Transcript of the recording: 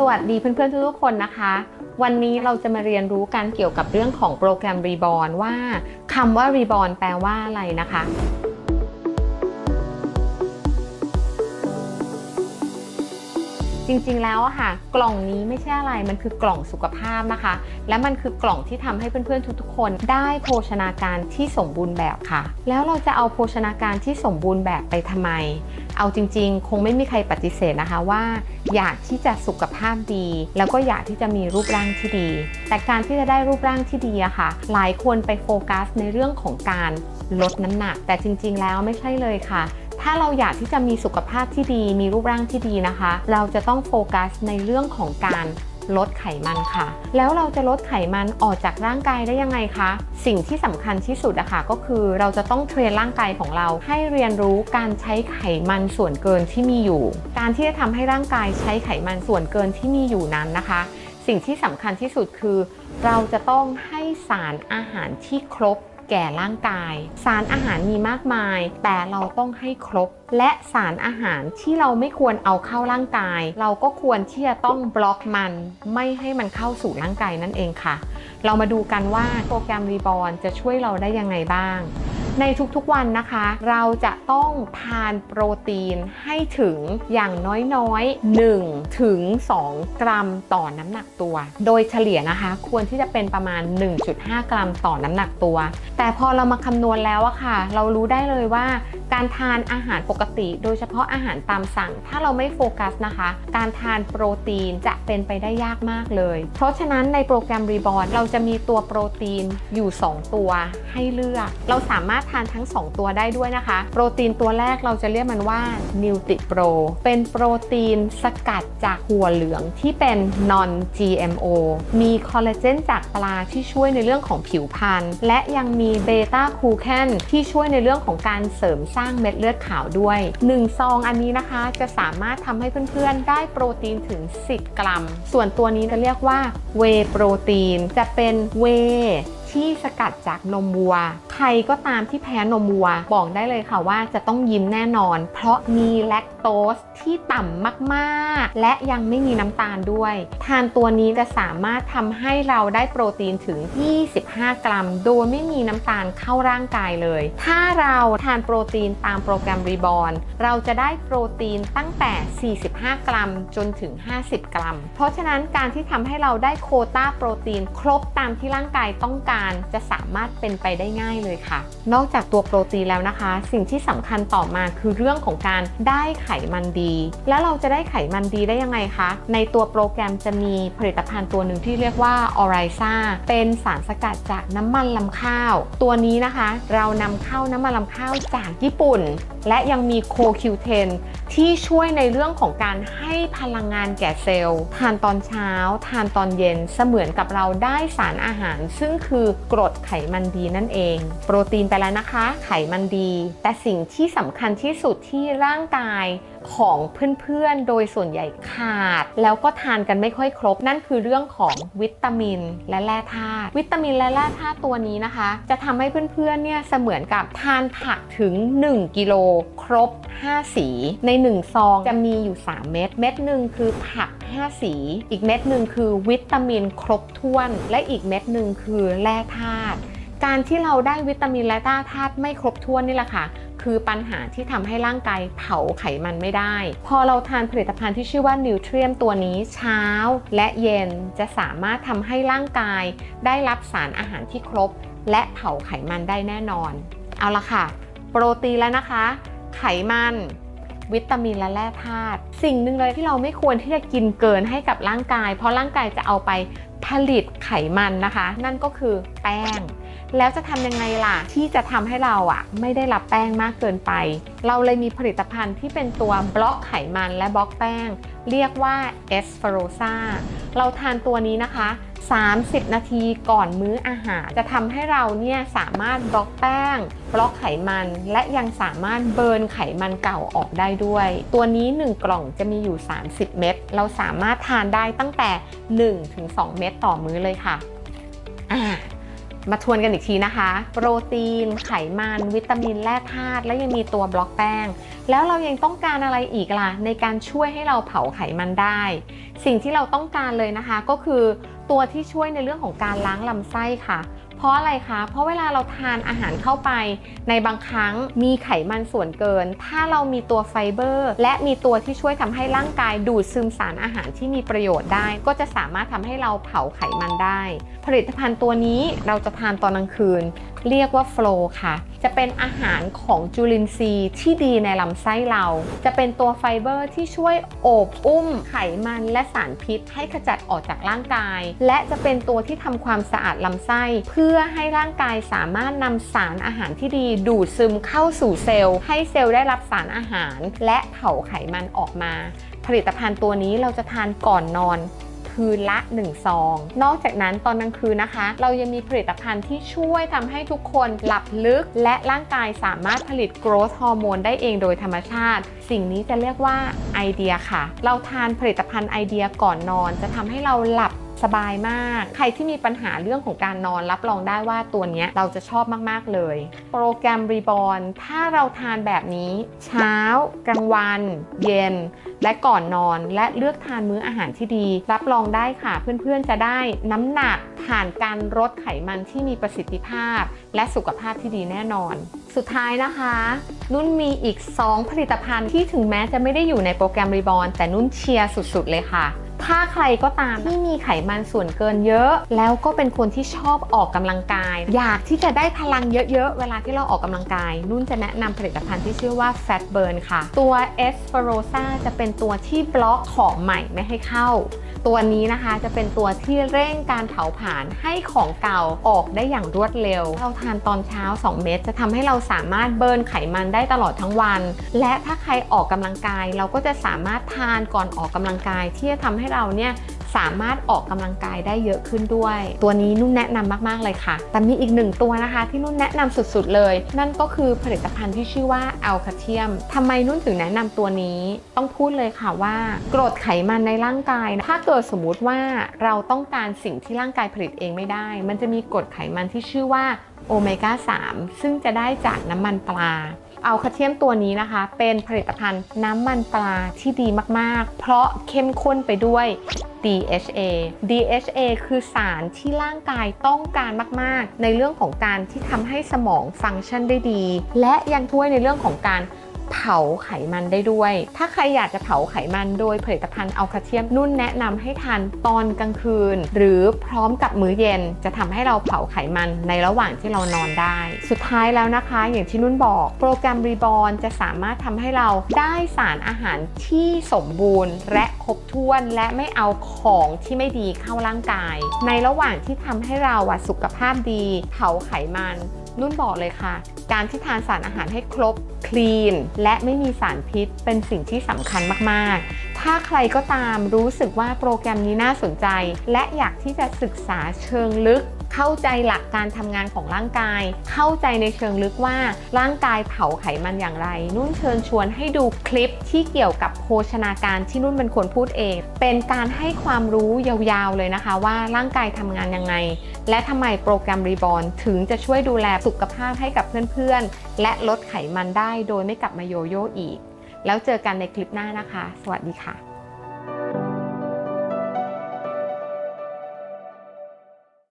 สวัสดีเพื่อนๆทุกๆคนนะคะ วันนี้เราจะมาเรียนรู้กันเกี่ยวกับเรื่องของโปรแกรม Reborn ว่าคำว่า Reborn แปลว่าอะไรนะคะ จริงๆแล้วอะค่ะ กล่องนี้ไม่ใช่อะไรมันคือกล่องสุขภาพนะคะ และมันคือกล่องที่ทำให้เพื่อนๆทุกๆคน ได้โภชนาการที่สมบูรณ์แบบค่ะ แล้วเราจะเอาโภชนาการที่สมบูรณ์แบบไปทำไม เอาจริง ๆ คงไม่มีใครปฏิเสธนะคะว่า อยากที่จะสุขภาพดี แล้วก็อยากที่จะมีรูปร่างที่ดี แต่การที่จะได้รูปร่างที่ดีอะค่ะ หลายคนไปโฟกัสในเรื่องของการลดน้ำหนัก แต่จริง ๆ แล้วไม่ใช่เลยค่ะถ้าเราอยากที่จะมีสุขภาพที่ดี มีรูปร่างที่ดีนะคะ เราจะต้องโฟกัสในเรื่องของการ ลดไขมันค่ะ แล้วเราจะลดไขมันออกจากร่างกายได้ยังไงคะ สิ่งที่สำคัญที่สุดอะค่ะก็คือเราจะต้องเทรนร่างกายของเราให้เรียนรู้การใช้ไขมันส่วนเกินที่มีอยู่ การที่จะทำให้ร่างกายใช้ไขมันส่วนเกินที่มีอยู่นั้นนะคะ สิ่งที่สำคัญที่สุดคือ เราจะต้องให้สารอาหารที่ครบ แก่ร่างกาย สารอาหารมีมากมาย แต่เราต้องให้ครบ และสารอาหารที่เราไม่ควรเอาเข้าร่างกาย เราก็ควรที่จะต้องบล็อกมัน ไม่ให้มันเข้าสู่ร่างกายนั่นเองค่ะ เรามาดูกันว่าโปรแกรมรีบอลจะช่วยเราได้ยังไงบ้าง ในทุกๆวันนะคะ เราจะต้องทานโปรตีนให้ถึงอย่างน้อยๆ1ถึง2 กรัมต่อน้ำหนักตัว โดยเฉลี่ยนะคะ ควรที่จะเป็นประมาณ 1.5 กรัมต่อน้ำหนักตัว แต่พอเรามาคำนวณแล้วอะค่ะ เรารู้ได้เลยว่า การทานอาหารปกติ โดยเฉพาะอาหารตามสั่ง ถ้าเราไม่โฟกัสนะคะ การทานโปรตีนจะเป็นไปได้ยากมากเลย เพราะฉะนั้นในโปรแกรมรีบอ r เราจะมีตัวโปรตีนอยู่ 2 ตัวให้เลือก เราสามารถทานทั้ง 2 ตัวได้ด้วยนะคะ โปรตีนตัวแรกเราจะเรียกมันว่านิวติโปรเป็นโปรตีนสกัดจากหัวเหลืองที่เป็น non GMO มีคอลลาเจนจากปลาที่ช่วยในเรื่องของผิวพรรณและยังมีเบต้าคูแคนที่ช่วยในเรื่องของการเสริมสร้างเม็ดเลือดขาวด้วย1ซองอันนี้นะคะจะสามารถทำให้เพื่อนๆ ได้โปรตีนถึง 10 กรัม ส่วนตัวนี้จะเรียกว่าเวโปรตีนจะเป็นเวที่สกัดจากนมวัว ใครก็ตามที่แพ้นมวัว บอกได้เลยค่ะว่าจะต้องยิ้มแน่นอน เพราะมีแลคโตสที่ต่ำมากๆ และยังไม่มีน้ำตาลด้วย ทานตัวนี้จะสามารถทำให้เราได้โปรตีนถึง 25 กรัม โดยไม่มีน้ำตาลเข้าร่างกายเลย ถ้าเราทานโปรตีนตามโปรแกรมรีบอ r เราจะได้โปรตีนตั้งแต่ 45 กรัมจนถึง 50 กรัม เพราะฉะนั้นการที่ทำให้เราได้โคต้าโปรตีน ครบตามที่ร่างกายต้องการจะสามารถเป็นไปได้ง่ายเลยค่ะ นอกจากตัวโปรตีนแล้วนะคะ สิ่งที่สำคัญต่อมาคือเรื่องของการได้ไขมันดี แล้วเราจะได้ไขมันดีได้ยังไงคะ ในตัวโปรแกรมจะมีผลิตภัณฑ์ตัวหนึ่งที่เรียกว่าออไรซ่าเป็นสารสกัดจากน้ำมันลำข้าว ตัวนี้นะคะ เรานำเข้าน้ำมันลำข้าวจากญี่ปุ่น และยังมีโคคิวเทนที่ช่วยในเรื่องของการให้พลังงานแก่เซลล์ ทานตอนเช้า ทานตอนเย็นเสมือนกับเราได้สารอาหาร ซึ่งคือกรดไขมันดีนั่นเองโปรตีนไปแล้วนะคะ ไขมันดี แต่สิ่งที่สำคัญที่สุดที่ร่างกายของเพื่อนๆ โดยส่วนใหญ่ขาด แล้วก็ทานกันไม่ค่อยครบ นั่นคือเรื่องของวิตามินและแร่ธาตุวิตามินและแร่ธาตุตัวนี้นะคะ จะทำให้เพื่อนๆเนี่ยเสมือนกับทานผักถึง 1 กิโลครบ 5 สี ใน 1 ซองจะมีอยู่ 3 เม็ดเม็ดหนึ่งคือผัก 5 สี อีกเม็ดหนึ่งคือวิตามินครบถ้วน และอีกเม็ดหนึ่งคือแร่ธาตุ การที่เราได้วิตามินและธาตุไม่ครบถ้วนนี่แหละค่ะ คือปัญหาที่ทำให้ร่างกายเผาไขมันไม่ได้ พอเราทานผลิตภัณฑ์ที่ชื่อว่านิวเทรียมตัวนี้เช้าและเย็นจะสามารถทำให้ร่างกาย ได้รับสารอาหารที่ครบ และเผาไขมันได้แน่นอน เอาละค่ะ โปรตีนแล้วนะคะ ไขมันวิตามินและแร่ธาตุสิ่งหนึ่งเลยที่เราไม่ควรที่จะกินเกินให้กับร่างกาย เพราะร่างกายจะเอาไปผลิตไขมันนะคะ นั่นก็คือแป้ง แล้วจะทำยังไงล่ะ ที่จะทำให้เราอะไม่ได้รับแป้งมากเกินไป เราเลยมีผลิตภัณฑ์ที่เป็นตัวบล็อกไขมันและบล็อกแป้ง เรียกว่าเอสเฟโรซาเราทานตัวนี้นะคะ 30 นาทีก่อนมื้ออาหาร จะทำให้เราเนี่ยสามารถบล็อกแป้ง บล็อกไขมัน และยังสามารถเบิร์นไขมันเก่าออกได้ด้วย ตัวนี้ 1 กล่องจะมีอยู่ 30 เม็ดเราสามารถทานได้ตั้งแต่ 1-2 เม็ดต่อมื้อเลยค่ะอ่า มาทวนกันอีกทีนะคะ โปรตีน ไขมัน วิตามิน แร่ธาตุ และยังมีตัวบล็อกแป้ง แล้วเรายังต้องการอะไรอีกล่ะ ในการช่วยให้เราเผาไขมันได้ สิ่งที่เราต้องการเลยนะคะ ก็คือตัวที่ช่วยในเรื่องของการล้างลำไส้ค่ะ เพราะอะไรคะ เพราะเวลาเราทานอาหารเข้าไป ในบางครั้งมีไขมันส่วนเกิน ถ้าเรามีตัวไฟเบอร์ และมีตัวที่ช่วยทำให้ร่างกายดูดซึมสารอาหารที่มีประโยชน์ได้ ก็จะสามารถทำให้เราเผาไขมันได้ ผลิตภัณฑ์ตัวนี้เราจะทานตอนกลางคืนเรียกว่าโฟล์ค่ะ จะเป็นอาหารของจุลินทรีย์ที่ดีในลำไส้เรา จะเป็นตัวไฟเบอร์ที่ช่วยโอบอุ้มไขมันและสารพิษ ให้ขจัดออกจากร่างกาย และจะเป็นตัวที่ทำความสะอาดลำไส้ เพื่อให้ร่างกายสามารถนำสารอาหารที่ดีดูดซึมเข้าสู่เซลล์ ให้เซลล์ได้รับสารอาหาร และเผาไขมันออกมา ผลิตภัณฑ์ตัวนี้เราจะทานก่อนนอน คืนละ 1 ซอง นอกจากนั้นตอนกลางคืนนะคะ เรายังมีผลิตภัณฑ์ที่ช่วยทำให้ทุกคนหลับลึก และร่างกายสามารถผลิตโกรทฮอร์โมนได้เองโดยธรรมชาติ สิ่งนี้จะเรียกว่าไอเดียค่ะ เราทานผลิตภัณฑ์ไอเดียก่อนนอน จะทำให้เราหลับ สบายมาก ใครที่มีปัญหาเรื่องของการนอนรับรองได้ว่าตัวนี้เราจะชอบมาก ๆ เลย โปรแกรมรีบอ n ถ้าเราทานแบบนี้ เช้ากลางวัน เย็น และก่อนนอนและเลือกทานมื้ออาหารที่ดี รับรองได้ค่ะ เพื่อนๆจะได้น้ำหนักผ่านการลดไขมันที่มีประสิทธิภาพ และสุขภาพที่ดีแน่นอน สุดท้ายนะคะ นุ่นมีอีก 2 ผลิตภัณฑ์ที่ถึงแม้จะไม่ได้อยู่ในโปรแกรมรีบอ n แต่นุ่นเชียร์สุด ๆ เลยค่ะ ถ้าใครก็ตามที่มีไขมันส่วนเกินเยอะ แล้วก็เป็นคนที่ชอบออกกำลังกาย อยากที่จะได้พลังเยอะๆ เวลาที่เราออกกำลังกาย นุ่นจะแนะนำผลิตภัณฑ์ที่ชื่อว่า Fat Burn ค่ะ ตัว e s p e r o s a จะเป็นตัวที่บล็อกของใหม่ไม่ให้เข้า ตัวนี้นะคะจะเป็นตัวที่เร่งการเผาผลาญให้ของเก่าออกได้อย่างรวดเร็ว เราทานตอนเช้า 2 เม็ดจะทำให้เราสามารถเบิร์นไขมันได้ตลอดทั้งวัน และถ้าใครออกกำลังกาย เราก็จะสามารถทานก่อนออกกำลังกายที่จะทำให้เราเนี่ยสามารถออกกำลังกายได้เยอะขึ้นด้วย ตัวนี้นุ่นแนะนำมากๆเลยค่ะ แต่มีอีกหนึ่งตัวนะคะ ที่นุ่นแนะนำสุดๆเลย นั่นก็คือผลิตภัณฑ์ที่ชื่อว่าอัลคาเทียมทำไมนุ่นถึงแนะนำตัวนี้ ต้องพูดเลยค่ะว่ากรดไขมันในร่างกาย ถ้าเกิดสมมุติว่าเราต้องการสิ่งที่ร่างกายผลิตเองไม่ได้ มันจะมีกรดไขมันที่ชื่อว่าโอเมก้า3ซึ่งจะได้จากน้ำมันปลา อัลคาเทียมตัวนี้นะคะ เป็นผลิตภัณฑ์น้ำมันปลาที่ดีมากๆ เพราะเข้มข้นไปด้วย DHA DHA คือสารที่ร่างกายต้องการมาก ๆ ในเรื่องของการที่ทำให้สมองฟังก์ชันได้ดี และยังช่วยในเรื่องของการ เผาไขมันได้ด้วย ถ้าใครอยากจะเผาไขมันโดยผลิตภัณฑ์อัลคาเทียมนุ่นแนะนำให้ทานตอนกลางคืน หรือพร้อมกับมื้อเย็นจะทำให้เราเผาไขมันในระหว่างที่เรานอนได้ สุดท้ายแล้วนะคะ อย่างที่นุ่นบอก โปรแกรมรีบอ n จะสามารถทำให้เราได้สารอาหารที่สมบูรณ์ และครบถ้วนและไม่เอาของที่ไม่ดีเข้าร่างกาย ในระหว่างที่ทำให้เราสุขภาพดี เผาไขมัน นุ่นบอกเลยค่ะ การที่ทานสารอาหารให้ครบ คลีน และไม่มีสารพิษ เป็นสิ่งที่สำคัญมาก ๆ ถ้าใครก็ตามรู้สึกว่าโปรแกรมนี้น่าสนใจ และอยากที่จะศึกษาเชิงลึก เข้าใจหลักการทำงานของร่างกาย เข้าใจในเชิงลึกว่าร่างกายเผาไขมันอย่างไร นุ่นเชิญชวนให้ดูคลิปที่เกี่ยวกับโภชนาการที่นุ่นเป็นคนพูดเอง เป็นการให้ความรู้ยาวๆเลยนะคะ ว่าร่างกายทำงานยังไง และทำไมโปรแกรมรีบอ n ถึงจะช่วยดูแลสุขภาพให้กับเพื่อนๆ และลดไขมันได้โดยไม่กลับมาโยโย่อีก แล้วเจอกันในคลิปหน้านะคะ สวัสดีค่ะ